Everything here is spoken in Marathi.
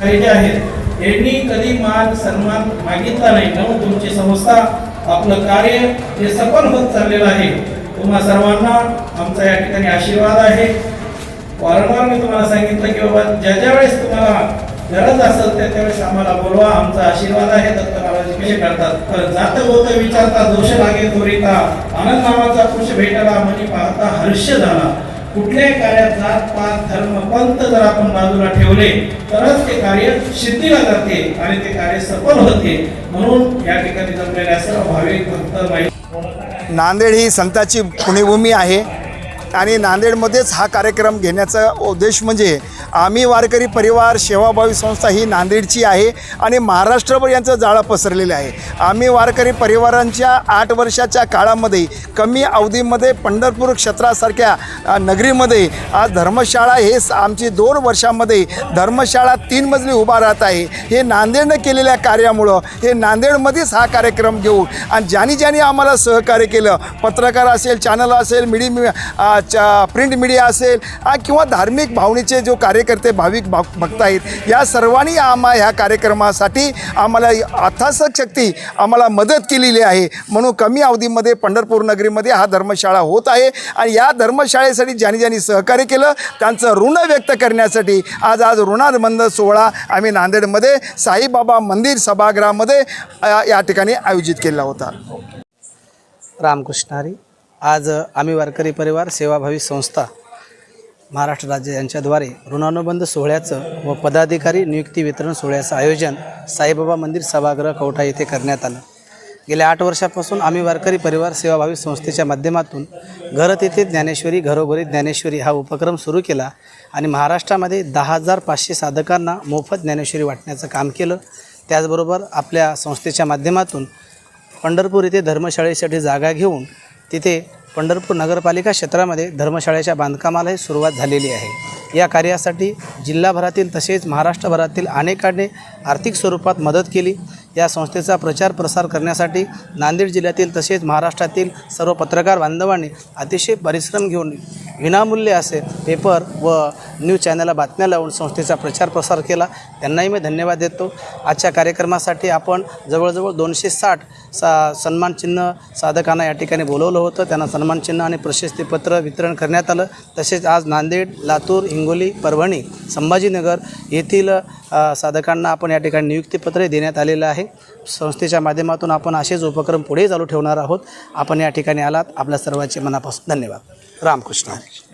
खरेदी आहेत. यांनी कधी मान सन्मान मागितला नाही. म्हणून तुमची संस्था आपलं कार्य हे सफल होत चाललेलं आहे. तुम्हा सर्वांना आमचा या ठिकाणी आशीर्वाद आहे. वारंवार मी तुम्हाला सांगितलं की बाबा ज्या ज्या वेळेस तुम्हाला गरज असेल त्या त्यावेळेस आम्हाला बोलवा. आमचा आशीर्वाद आहे. दत्त महाराज कसे करतात? तर जात होत विचारता दोष लागे दोरिता आनंद नावाचा पुरुष भेटला म्हणजे पाहता हर्ष झाला. कुठल्याही कार्यात जात पात धर्म पंत जर आपण बाजूला ठेवले तरच ते कार्य सिद्धीला जाते आणि ते कार्य सफल होते. म्हणून या ठिकाणी जमलेल्या सर्व भाविक भक्त नांदेड ही संताची पुण्यभूमी आहे. आणि नांदेडमध्येच हा कार्यक्रम घेण्याचा उद्देश म्हणजे आम्ही वारकरी परिवार सेवाभावी संस्था ही नांदेडची आहे आणि महाराष्ट्रभर यांचं जाळं पसरलेलं आहे. आम्ही वारकरी परिवारांच्या आठ वर्षाच्या काळामध्ये कमी अवधीमध्ये पंढरपूर क्षेत्रासारख्या नगरीमध्ये आज धर्मशाळा हे आमची दोन वर्षामध्ये धर्मशाळा तीन मजली उभा राहत आहे. हे नांदेडनं केलेल्या कार्यामुळं हे नांदेडमध्येच हा कार्यक्रम घेऊ आणि ज्यांनी ज्यांनी आम्हाला सहकार्य केलं पत्रकार असेल चॅनल असेल मिडी च्या प्रिंट मीडिया असेल किंवा धार्मिक भावनेचे जो कार्यकर्ते भाविक भाव भक्त आहेत या सर्वांनी आम्हा ह्या कार्यक्रमासाठी आम्हाला अथासक शक्ती आम्हाला मदत केलेली आहे. म्हणून कमी अवधीमध्ये पंढरपूर नगरीमध्ये हा धर्मशाळा होत आहे. आणि या धर्मशाळेसाठी ज्यांनी ज्यांनी सहकार्य केलं त्यांचं ऋण व्यक्त करण्यासाठी आज आज ऋणानुबंध सोहळा आम्ही नांदेडमध्ये साईबाबा मंदिर सभागृहामध्ये या ठिकाणी आयोजित केला होता. रामकृष्णारी. आज आम्ही वारकरी परिवार सेवाभावी संस्था महाराष्ट्र राज्य यांच्याद्वारे ऋणानुबंध सोहळ्याचं व पदाधिकारी नियुक्ती वितरण सोहळ्याचं आयोजन साईबाबा मंदिर सभागृह कवठा येथे करण्यात आलं. गेल्या आठ वर्षापासून आम्ही वारकरी परिवार सेवाभावी संस्थेच्या माध्यमातून घर तेथे ज्ञानेश्वरी घरोघरी ज्ञानेश्वरी हा उपक्रम सुरू केला आणि महाराष्ट्रामध्ये दहा हजार पाचशे साधकांना मोफत ज्ञानेश्वरी वाटण्याचं काम केलं. त्याचबरोबर आपल्या संस्थेच्या माध्यमातून पंढरपूर येथे धर्मशाळेसाठी जागा घेऊन तिथे पंढरपूर नगरपालिका क्षेत्रामध्ये धर्मशाळेच्या बांधकामालाही सुरुवात झालेली आहे. या कार्यासाठी जिल्हाभरातील तसेच महाराष्ट्रभरातील अनेकांनी आर्थिक स्वरूपात मदत केली. या संस्थेचा प्रचार प्रसार करण्यासाठी नांदेड जिल्ह्यातील तसेच महाराष्ट्रातील सर्व पत्रकार बांधवांनी अतिशय परिश्रम घेऊन विनामूल्य असे पेपर व न्यूज चॅनलला बातम्या लावून संस्थेचा प्रचार प्रसार केला. त्यांनाही मी धन्यवाद देतो. आजच्या कार्यक्रमासाठी आपण जवळजवळ दोनशे साठ सा सन्मानचिन्ह साधकांना या ठिकाणी बोलवलं होतं. त्यांना सन्मानचिन्ह आणि प्रशस्तीपत्र वितरण करण्यात आलं. तसेच आज नांदेड लातूर हिंगोली परभणी संभाजीनगर येथील साधकांना आपण या ठिकाणी नियुक्तीपत्रही देण्यात आलेलं आहे. संस्थेच्या माध्यमातून आपण असेच उपक्रम पुढे चालू ठेवणार आहोत. आपण या ठिकाणी आलात. आपल्या सर्वांचे मनापासून धन्यवाद. रामकृष्ण. हरी